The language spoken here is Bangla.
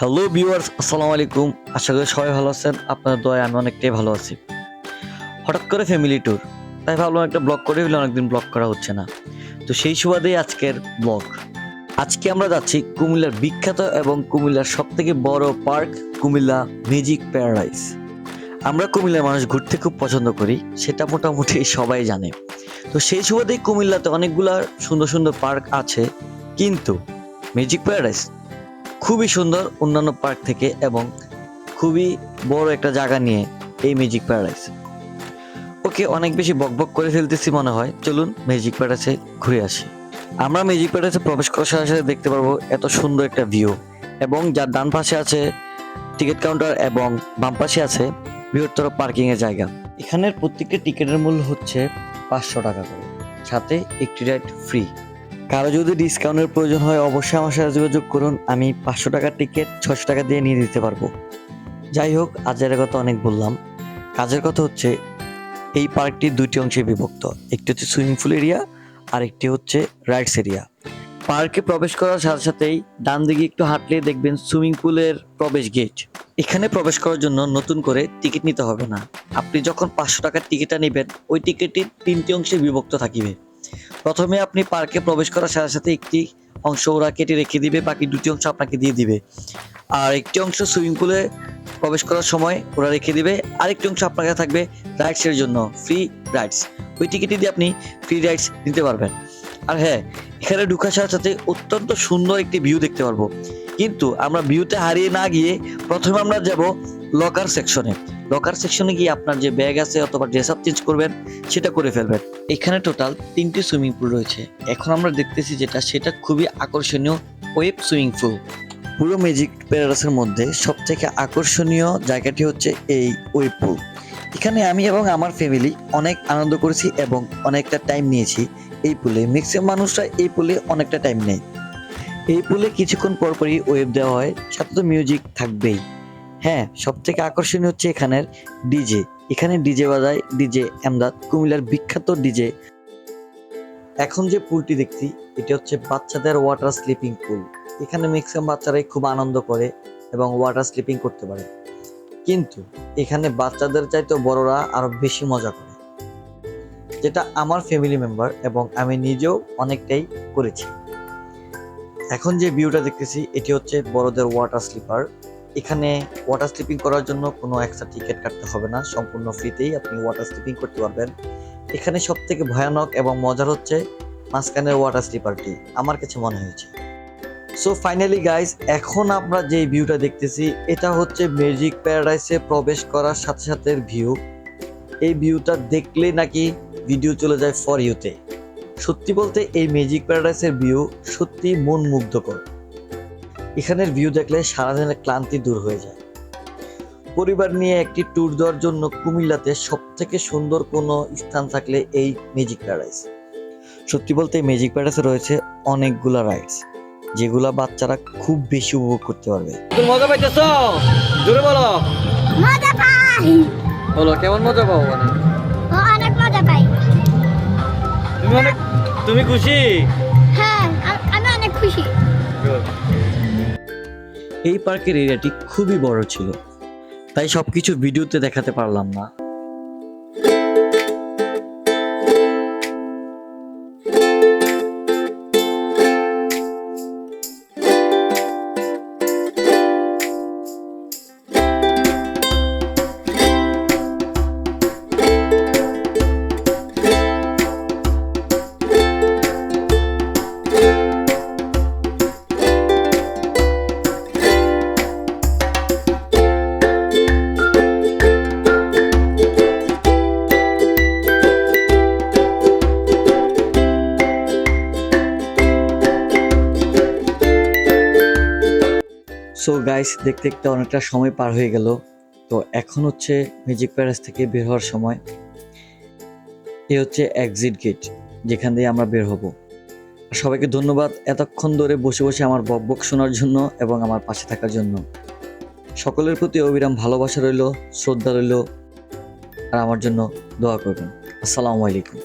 হ্যালো ভিউয়ার্স আসসালামু আলাইকুম। আশা করি সবাই ভালো আছেন। আপনার দয়া আমি অনেকটাই ভালো আছি। হঠাৎ করে ফ্যামিলি ট্যুর তাই ভাবলাম একটা ব্লগ করে ফেলে অনেকদিন ব্লগ করা হচ্ছে না। তো সেই সুবাদেই আজকের ব্লগ আজকে আমরা যাচ্ছি কুমিল্লার বিখ্যাত এবং কুমিল্লার সব থেকে বড় পার্ক, কুমিল্লা ম্যাজিক প্যারাডাইস আমরা কুমিল্লার মানুষ ঘুরতে খুব পছন্দ করি, সেটা মোটামুটি সবাই জানে। তো সেই সুবাদেই কুমিল্লাতে অনেকগুলা সুন্দর সুন্দর পার্ক আছে। কিন্তু ম্যাজিক প্যারাডাইস খুবই সুন্দর অন্যান্য পার্ক থেকে এবং খুবই বড় একটা জায়গা নিয়ে এই ম্যাজিক প্যারাডাইস ওকে, অনেক বেশি বকবক করে ফেলতেছি মনে হয়। চলুন ম্যাজিক প্যারাডাইসে ঘুরে আসি। আমরা ম্যাজিক প্যারাডাইসে প্রবেশ করার সাথে সাথে দেখতে পারব এত সুন্দর একটা ভিউ এবং যার ডান পাশে আছে টিকিট কাউন্টার এবং বাম পাশে আছে বৃহত্তর পার্কিং এর জায়গা। এখানের প্রত্যেকটা টিকিটের মূল্য হচ্ছে পাঁচশো টাকা করে। সাথে একটি রাইড ফ্রি কারও যদি ডিসকাউন্টের প্রয়োজন হয়, অবশ্যই আমার সাথে যোগাযোগ করুন। আমি পাঁচশো টাকার টিকিট ছশো টাকা দিয়ে নিয়ে দিতে পারব। যাই হোক আজের কথা অনেক বললাম। কাজের কথা হচ্ছে, এই পার্কটি দুইটি অংশে বিভক্ত। একটি হচ্ছে সুইমিং পুল এরিয়া আর একটি হচ্ছে রাইডস এরিয়া পার্কে প্রবেশ করার সাথে সাথেই ডান দিকে একটু হাঁটলে দেখবেন সুইমিং পুলের প্রবেশ গেট এখানে প্রবেশ করার জন্য নতুন করে টিকিট নিতে হবে না। আপনি যখন পাঁচশো টাকার টিকিটটা নেবেন, ওই টিকিটটি তিনটি অংশে বিভক্ত থাকিবে। প্রথমে আপনি পার্কে প্রবেশ করার সাথে সাথে একটি অংশ ওরা কেটে রেখে দিবে, বাকি দুটি অংশ আপনাকে দিয়ে দিবে। আর একটি অংশ সুইমিং পুলে প্রবেশ করার সময় ওরা রেখে দিবে, আরেকটি অংশ আপনার কাছে থাকবে রাইডসের জন্য, ফ্রি রাইডস। ওই টিকিটটি দিয়ে আপনি ফ্রি রাইডস নিতে পারবেন। আর হ্যাঁ এখানে ঢুকার সাথে সাথে অত্যন্ত সুন্দর একটি ভিউ দেখতে পারব। কিন্তু আমরা ভিউতে হারিয়ে না গিয়ে প্রথমে আমরা যাব লকার সেকশনে লকার সেকশনে গিয়ে আপনার যে ব্যাগ আছে অথবা ড্রেস আপ চেঞ্জ করবেন, সেটা করে ফেলবেন। এখানে টোটাল তিনটি সুইমিং পুল রয়েছে। এখন আমরা দেখতেছি যেটা, সেটা খুবই আকর্ষণীয় ওয়েব সুইমিং পুল পুরো ম্যাজিক প্যারাডাইসের মধ্যে সব থেকে আকর্ষণীয় জায়গাটি হচ্ছে এই ওয়েব পুল এখানে আমি এবং আমার ফ্যামিলি অনেক আনন্দ করেছি এবং অনেকটা টাইম নিয়েছি এই পুলে ম্যাক্সিমাম মানুষরা এই পুলে অনেকটা টাইম নেয়। এই পুলে কিছুক্ষণ পরপরই ওয়েব দেওয়া হয় সাথে তো মিউজিক থাকবেই। হ্যাঁ সব থেকে আকর্ষণীয় হচ্ছে এখানের ডিজে। এখানে ডিজে বাজায় ডিজে এমদাদ কুমিল্লার বিখ্যাত ডিজে। এখন যে পুলটি দেখছি, এটি হচ্ছে বাচ্চাদের ওয়াটার স্লিপিং পুল এখানে ম্যাক্সিমাম বাচ্চারাই খুব আনন্দ করে এবং ওয়াটার স্লিপিং করতে পারে। কিন্তু এখানে বাচ্চাদের চাইতেও বড়রা আরও বেশি মজা করে। যেটা আমার ফ্যামিলি মেম্বার এবং আমি নিজেও অনেকটাই করেছি। এখন যে ভিউটা দেখতেছি, এটি হচ্ছে বড়দের ওয়াটার স্লিপার এখানে ওয়াটার স্লিপিং করার জন্য কোনো এক্সট্রা টিকিট কাটতে হবে না, সম্পূর্ণ ফ্রিতেই আপনি ওয়াটার স্লিপিং করতে পারবেন। এখানে সব থেকে ভয়ানক এবং মজার হচ্ছে মাঝখানের ওয়াটার স্লিপারটি আমার কাছে মনে হয়েছে। সো ফাইনালি গাইজ এখন আমরা যে ভিউটা দেখতেছি, এটা হচ্ছে ম্যাজিক প্যারাডাইসে প্রবেশ করার সাথে সাথে ভিউ এই ভিউটা দেখলে নাকি ভিডিও চলে যায় ফর ইউতে সত্যি বলতে এই ম্যাজিক প্যারাডাইসের ভিউ সত্যি মন মুগ্ধকর এখানের ভিউ দেখলে সারাদিনের ক্লান্তি দূর হয়ে যায়। পরিবার নিয়ে একটি ট্যুর দেওয়ার জন্য কুমিল্লাতে সব থেকে সুন্দর কোনো স্থান থাকলে এই ম্যাজিক প্যারাডাইস সত্যি বলতে এই ম্যাজিক প্যারাডাইসে রয়েছে অনেকগুলা রাইডস যেগুলা বাচ্চারা খুব বেশি উপভোগ করতে পারবে। তুমি মজা পাইতেছ? জোরে বলো। মজা পাই। বলো কেমন মজা পাও মানে অনেক মজা পাই। তুমি অনেক তুমি খুশি? হ্যাঁ আমি অনেক খুশি। এই পার্কের এরিয়াটি খুবই বড় ছিল। তাই সবকিছু ভিডিওতে দেখাতে পারলাম না। সো গাইস দেখতে দেখতে অনেকটা সময় পার হয়ে গেল। তো এখন হচ্ছে মিউজিক প্যালেস থেকে বের হওয়ার সময়। এ হচ্ছে এক্সিট গেট যেখান দিয়ে আমরা বের হব। সবাইকে ধন্যবাদ এতক্ষণ ধরে বসে বসে আমার বকবক শোনার জন্য এবং আমার পাশে থাকার জন্য। সকলের প্রতি অবিরাম ভালোবাসা রইল, শ্রদ্ধা রইল। আর আমার জন্য দোয়া করবেন। আসসালামু আলাইকুম।